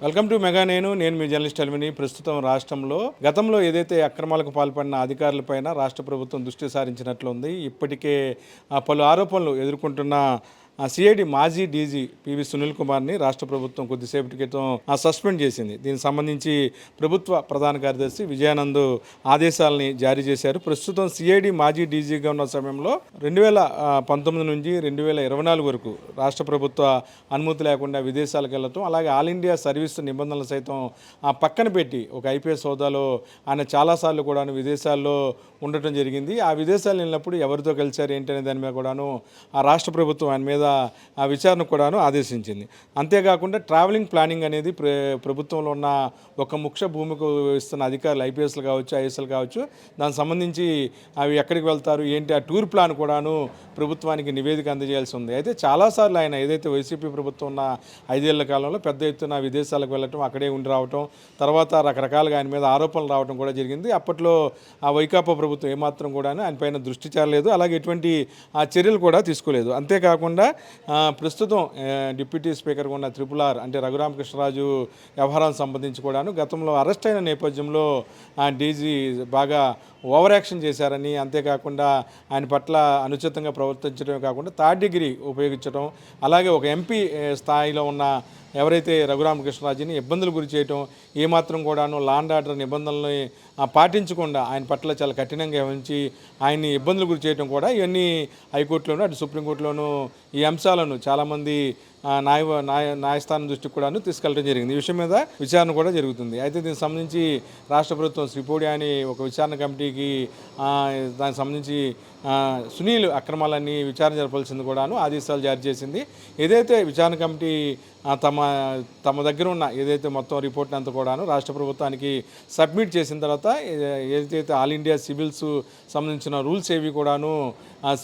Welcome to mega నేను నేను మీ journalist అల్మిని. ప్రస్తుతం రాష్ట్రంలో గతంలో ఏదైతే అక్రమాలకు పాల్పడిన అధికారులపైన రాష్ట్ర ప్రభుత్వం దృష్టి సారించినట్లుంది ఇప్పటికే ఆ, పలు ఆరోపణలు ఎదుర్కొంటున్న సిఐడి మాజీ డీజీ పివి సునీల్ కుమార్ని రాష్ట్ర ప్రభుత్వం కొద్దిసేపటి క్రితం సస్పెండ్ చేసింది. దీనికి సంబంధించి ప్రభుత్వ ప్రధాన కార్యదర్శి విజయానంద్ ఆదేశాలని జారీ చేశారు. ప్రస్తుతం సిఐడి మాజీ డీజీగా ఉన్న సమయంలో రెండు వేల పంతొమ్మిది నుంచి రెండు వేల ఇరవై నాలుగు వరకు రాష్ట్ర ప్రభుత్వ అనుమతి లేకుండా విదేశాలకు వెళ్ళటం అలాగే ఆల్ ఇండియా సర్వీస్ నిబంధనలు సైతం ఆ పక్కన పెట్టి ఒక ఐపీఎస్ హోదాలో ఆయన చాలాసార్లు కూడాను విదేశాల్లో ఉండటం జరిగింది. ఆ విదేశాలు వెళ్ళినప్పుడు ఎవరితో కలిశారు ఏంటి అనే దాని మీద కూడాను ఆ రాష్ట్ర ప్రభుత్వం ఆయన మీద ఆ విచారణ కూడాను ఆదేశించింది. అంతేకాకుండా ట్రావెలింగ్ ప్లానింగ్ అనేది ప్ర ప్రభుత్వంలో ఉన్న ఒక ముఖ్య భూమికి ఇస్తున్న అధికారులు ఐపీఎస్లు కావచ్చు ఐఎస్ఎల్ కావచ్చు దానికి సంబంధించి అవి ఎక్కడికి వెళ్తారు ఏంటి ఆ టూర్ ప్లాన్ కూడాను ప్రభుత్వానికి నివేదిక అందజేయాల్సి ఉంది. అయితే చాలాసార్లు ఆయన ఏదైతే వైసీపీ ప్రభుత్వం ఉన్న ఐదేళ్ళ కాలంలో పెద్ద ఎత్తున విదేశాలకు వెళ్ళటం అక్కడే ఉండి రావటం తర్వాత రకరకాలుగా ఆయన మీద ఆరోపణలు రావడం కూడా జరిగింది. అప్పట్లో ఆ వైకాపా ప్రభుత్వం ఏమాత్రం కూడా ఆయన పైన దృష్టి చేరలేదు. అలాగే ఎటువంటి ఆ చర్యలు కూడా తీసుకోలేదు. అంతేకాకుండా ప్రస్తుతం డిప్యూటీ స్పీకర్గా ఉన్న త్రిపుల్ ఆర్ అంటే రఘురామకృష్ణరాజు వ్యవహారానికి సంబంధించి కూడాను గతంలో అరెస్ట్ అయిన నేపథ్యంలో డీజీ బాగా ఓవర్ యాక్షన్ చేశారని అంతేకాకుండా ఆయన పట్ల అనుచితంగా ప్రవర్తించడమే కాకుండా థర్డ్ డిగ్రీ ఉపయోగించడం అలాగే ఒక ఎంపీ స్థాయిలో ఉన్న ఎవరైతే రఘురామకృష్ణరాజుని ఇబ్బందులు గురి చేయటం ఏమాత్రం కూడాను లాండ్ ఆర్డర్ నిబంధనల్ని పాటించకుండా ఆయన పట్ల చాలా కఠినంగా వహించి ఆయన్ని ఇబ్బందులు గురి చేయటం కూడా ఇవన్నీ హైకోర్టులోను అటు సుప్రీంకోర్టులోను ఈ అంశాలను చాలామంది న్యాయ న్యాయ న్యాయస్థానం దృష్టికి కూడాను తీసుకెళ్ళడం జరిగింది. ఈ విషయం మీద విచారణ కూడా జరుగుతుంది. అయితే దీనికి సంబంధించి రాష్ట్ర ప్రభుత్వం శ్రీపోడి అని ఒక విచారణ కమిటీకి దానికి సంబంధించి సునీల్ అక్రమాలన్నీ విచారణ జరపాల్సింది కూడాను ఆదేశాలు జారీ చేసింది. ఏదైతే విచారణ కమిటీ తమ తమ దగ్గర ఉన్న ఏదైతే మొత్తం రిపోర్ట్ అంతా కూడాను రాష్ట్ర ప్రభుత్వానికి సబ్మిట్ చేసిన తర్వాత ఏదైతే ఆల్ ఇండియా సివిల్స్ సంబంధించిన రూల్స్ ఏవి కూడాను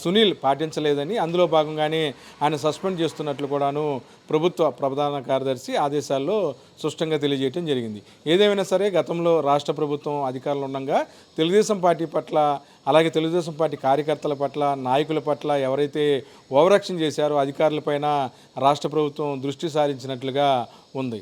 సునీల్ పాటించలేదని అందులో భాగంగానే ఆయన సస్పెండ్ చేస్తున్నట్లు కూడాను ప్రభుత్వ ప్రధాన కార్యదర్శి ఆదేశాల్లో స్పష్టంగా తెలియజేయడం జరిగింది. ఏదేమైనా సరే గతంలో రాష్ట్ర ప్రభుత్వం అధికారంలో ఉండగా తెలుగుదేశం పార్టీ పట్ల అలాగే తెలుగుదేశం పార్టీ కార్యకర్తల పట్ల నాయకుల పట్ల ఎవరైతే ఓవరాక్షన్ చేశారో అధికారులపైన రాష్ట్ర ప్రభుత్వం దృష్టి సారించినట్లుగా ఉంది.